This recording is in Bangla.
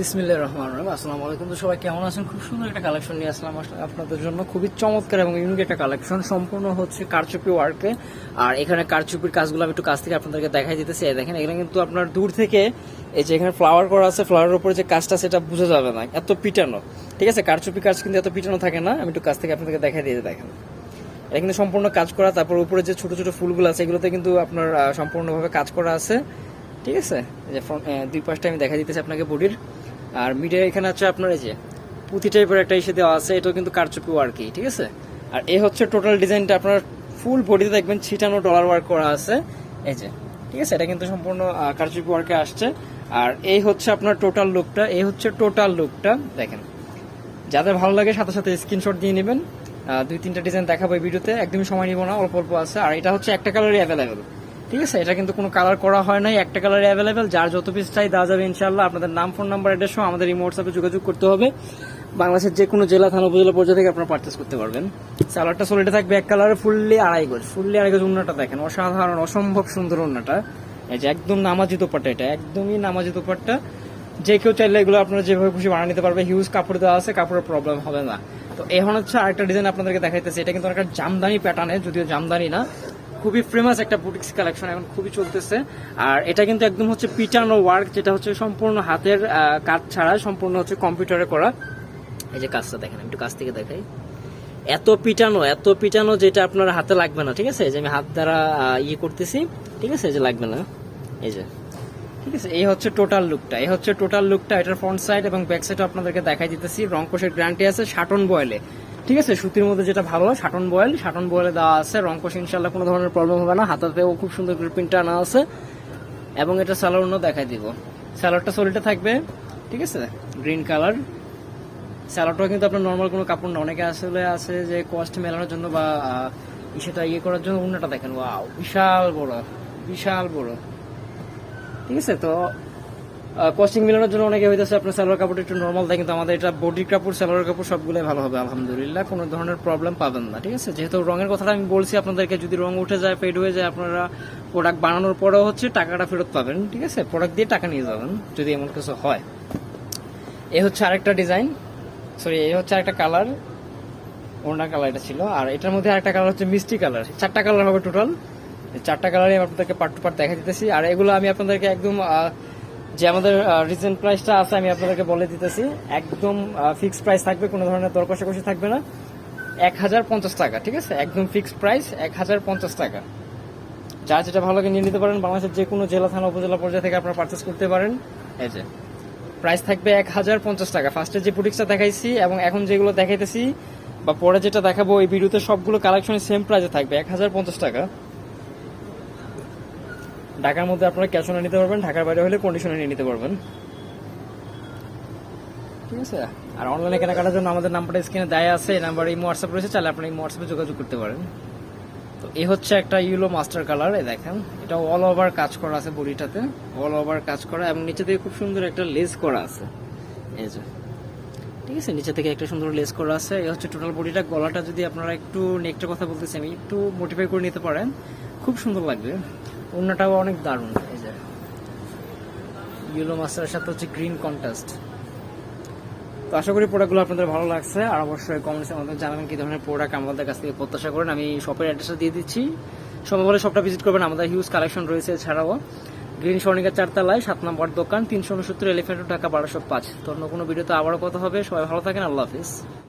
বিসমিল্লাহির রহমান রহিম। আসসালামু আলাইকুম। তো সবাই কেমন আছেন? খুব সুন্দর একটা কালেকশন নিয়ে আসলাম আসলে আপনাদের জন্য। খুবই চমৎকার এবং ইউনিক একটা কালেকশন সম্পূর্ণ হচ্ছে কারচুপি ওয়ার্কে আর এখানে কারচুপির কাজগুলো আমি একটু কাছ থেকে আপনাদেরকে দেখাই দিতেছি। দেখেন, এখানে কিন্তু আপনার দূর থেকে এই যে এখানে ফ্লাওয়ার করা আছে ফ্লাওয়ারের উপরে যে কাজটা, সেটা বোঝা যাবে না। এত পিটানো। ঠিক আছে? কারচুপি কাজ কিন্তু এত পিটানো থাকে না। আমি একটু কাছ থেকে আপনাদেরকে দেখাই দিয়ে দেখেন। এটা কিন্তু সম্পূর্ণ কাজ করা। তারপর উপরে যে ছোট ছোট ফুলগুলো আছে, এগুলোতে কিন্তু আপনার সম্পূর্ণভাবে কাজ করা আছে। ঠিক আছে? যে দুই পাশটা আমি দেখা দিতেছি আপনাকে বডির। আর মিডিয়া এখানে আছে আপনার এই যে পুঁতি টাইপের একটা ইসে দেওয়া আছে, এটাও কিন্তু কারচুপি ওয়ার্কই ঠিক আছে? আর এই হচ্ছে টোটাল ডিজাইনটা আপনার ফুল বডিতে দেখবেন ছিটানো ডলার ওয়ার্ক করা আছে। এই যে, ঠিক আছে? এটা কিন্তু সম্পূর্ণ কারচুপি ওয়ার্কে আসছে। আর এই হচ্ছে আপনার টোটাল লুকটা এই হচ্ছে টোটাল লুকটা দেখেন। যাদের ভালো লাগে সাথে সাথে স্ক্রিনশট দিয়ে নেবেন। দুই তিনটা ডিজাইন দেখাবো এই ভিডিওতে, একদমই সময় নিব না, অল্প অল্প আছে। আর এটা হচ্ছে একটা কালারই অ্যাভেলেবেল ঠিক আছে, এটা কিন্তু কোনো কালার করা হয় নাই, একটা কালারই অ্যাভেলেবেল যার যত পিস চাই দেওয়া যাবে ইনশাল্লাহ আপনাদের নাম ফোন নাম্বার অ্যাড্রেস আমাদের এই হোয়াটসঅ্যাপে যোগাযোগ করতে হবে। বাংলাদেশের যে কোনো জেলা, থানা, উপজেলা পর্যায়ে থেকে আপনারা পার্চেস করতে পারবেন। সালোয়ারটা সোলেটে থাকবে এক কালারে ফুললি আড়াই গজ। ফুললি আড়াই গজ উন্নাটা দেখেন, অসাধারণ, অসম্ভব সুন্দর উন্নাটা। এই যে একদম নামাজি দোপাট্টা এটা, একদমই নামাজি দোপাট্টা। যে কেউ চাইলে এগুলো আপনারা যেভাবে খুশি বানিয়ে নিতে পারবে হিউজ কাপড় দেওয়া আছে, কাপড়ের প্রবলেম হবে না। তো এখন হচ্ছে আরেকটা ডিজাইন আপনাদেরকে দেখাইতেছে, এটা কিন্তু একটা জামদানি প্যাটার্নে যদিও জামদানি না খুবই ফেমাস একটা বুটিক্স কালেকশন এখন খুবই চলতেছে। আর এটা কিন্তু একদম হচ্ছে পিটানো ওয়ার্ক যেটা হচ্ছে সম্পূর্ণ হাতের কাজ ছাড়া সম্পূর্ণ হচ্ছে কম্পিউটারে করা। এই যে কাজটা দেখেন একটু কাছ থেকে দেখাই। এত পিটানো এত পিটানো যেটা আপনার হাতে লাগবে না, ঠিক আছে? যে আমি হাত দ্বারা ইয়ে করতেছি, ঠিক আছে? যে লাগবে না। এই যে, ঠিক আছে? এই হচ্ছে টোটাল লুকটা এই হচ্ছে টোটাল লুকটা এটার ফ্রন্ট সাইড এবং ব্যাক সাইড আপনাদেরকে দেখাই দিতেছি। রং কোষের গ্যারান্টি আছে শাটন বয়েলে। ঠিক আছে, সুতির মধ্যে যেটা ভালো শাটন বয়েল শাটন বয়েলে দেওয়া আছে, রং কোষ ইনশাল্লাহ কোনো ধরনের প্রবলেম হবে না হাতাতেও খুব সুন্দর করে প্রিন্টটা আনা আছে, এবং এটা স্যালোয়ারও দেখাই দিব। স্যালোয়ারটা সলিডে থাকবে, ঠিক আছে গ্রিন কালার স্যালোয়ারটাও কিন্তু আপনার নর্মাল কোনো কাপড় না, অনেকে আসলে আছে যে কস্ট মেলানোর জন্য বা সেটা ইয়ে করার জন্য উন্নাটা দেখেন ওয়াও বিশাল বড় বিশাল বড়। ঠিক আছে, তো কস্টিং মিলানোর জন্য অনেকে হইতেছে আপনার সালোয়ার কাপড় একটু নর্মাল দেয়, কিন্তু আমাদের এটা বডির কাপড় সালোয়ার কাপড় সবগুলোই ভালো হবে, আলহামদুলিল্লাহ। কোনো ধরনের প্রবলেম পাবেন না, ঠিক আছে? যেহেতু রঙের কথাটা আমি বলছি, আপনাদেরকে যদি রং উঠে যায় ফেড হয়ে যায়, আপনারা প্রোডাক্ট বানানোর পরেও হচ্ছে টাকাটা ফেরত পাবেন, ঠিক আছে? প্রোডাক্ট দিয়ে টাকা নিয়ে যাবেন, যদি এমন কিছু হয়। এ হচ্ছে আরেকটা ডিজাইন সরি এ হচ্ছে আরেকটা কালার ওড়না কালার এটা ছিল। আর এটার মধ্যে আরেকটা কালার হচ্ছে মিষ্টি কালার চারটা কালার হবে টোটাল চারটা কালারই আমি আপনাদেরকে পার্ট টু পার্ট দেখা দিতেছি। আর এগুলো আমি আপনাদেরকে একদম যে আমাদের রিসেন্ট প্রাইসটা আছে, আমি আপনাদেরকে বলে দিতেছি। একদম ফিক্সড প্রাইস থাকবে, কোনো ধরনের দর কষাকষি থাকবে না। এক হাজার পঞ্চাশ টাকা, ঠিক আছে? একদম ফিক্সড প্রাইস এক হাজার পঞ্চাশ টাকা। যার যেটা ভালো লাগে নিয়ে নিতে পারেন। বাংলাদেশের যে কোনো জেলা, থানা, উপজেলা পর্যায়ে থেকে আপনারা পার্চেস করতে পারেন। এই যে প্রাইস থাকবে এক হাজার পঞ্চাশ টাকা। ফার্স্টে যে বুটিক্সটা দেখাইছি এবং এখন যেগুলো দেখাইতেছি বা পরে যেটা দেখাবো, এই ভিডিওতে সবগুলো কালেকশন সেম প্রাইসে থাকবে, এক হাজার পঞ্চাশ টাকা। ঢাকার মধ্যে আপনারা ক্যাশ অনে নিতে পারবেন, ঢাকার বাইরে হলে কন্ডিশনে নিয়ে নিতে পারবেন। ঠিক আছে? আর অনলাইনে কেনাকাটার জন্য আমাদের নাম্বারটা স্ক্রিনে দেয়া আছে, এই নাম্বারে এই হোয়াটসঅ্যাপ রয়েছে, চাইলে আপনি এই হোয়াটসঅ্যাপে যোগাযোগ করতে পারেন। তো এই হচ্ছে একটা ইউলো মাস্টার কালার, এই দেখেন। এটা অল ওভার কাজ করা আছে বডিটাতে অল ওভার কাজ করা, এবং নিচে থেকে খুব সুন্দর একটা লেস করা আছে। এই যে। ঠিক আছে? নিচে থেকে একটা সুন্দর লেস করা আছে। এই হচ্ছে টোটাল বডিটা গলাটা যদি আপনারা একটু নেকটার কথা বলতেছি, আমি একটু মোটিফাই করে নিতে পারেন। খুব সুন্দর লাগবে। অন্যটাও অনেক দারুণ এই যে। ইয়েলো মাস্টারের সাথে হচ্ছে গ্রিন কন্ট্রাস্ট তো আশা করি প্রোডাক্টগুলো আপনাদের ভালো লাগছে। আর অবশ্যই কমেন্টসে আমাদের জানাবেন কী ধরনের প্রোডাক্ট আমাদের কাছ থেকে প্রত্যাশা করেন। আমি শপের অ্যাড্রেসটা দিয়ে দিচ্ছি। সবাই বলে শপটা ভিজিট করবেন। আমাদের হিউজ কালেকশন রয়েছে এছাড়াও। গ্রিন স্বর্ণিকা চারতলায় সাত নম্বর দোকান তিনশো উনসত্তর এলিফেন্ট ঢাকা বারোশো পাঁচ। তো অন্য কোনো ভিডিওতে আবারও কথা হবে। সবাই ভালো থাকেন। আল্লাহ হাফিজ।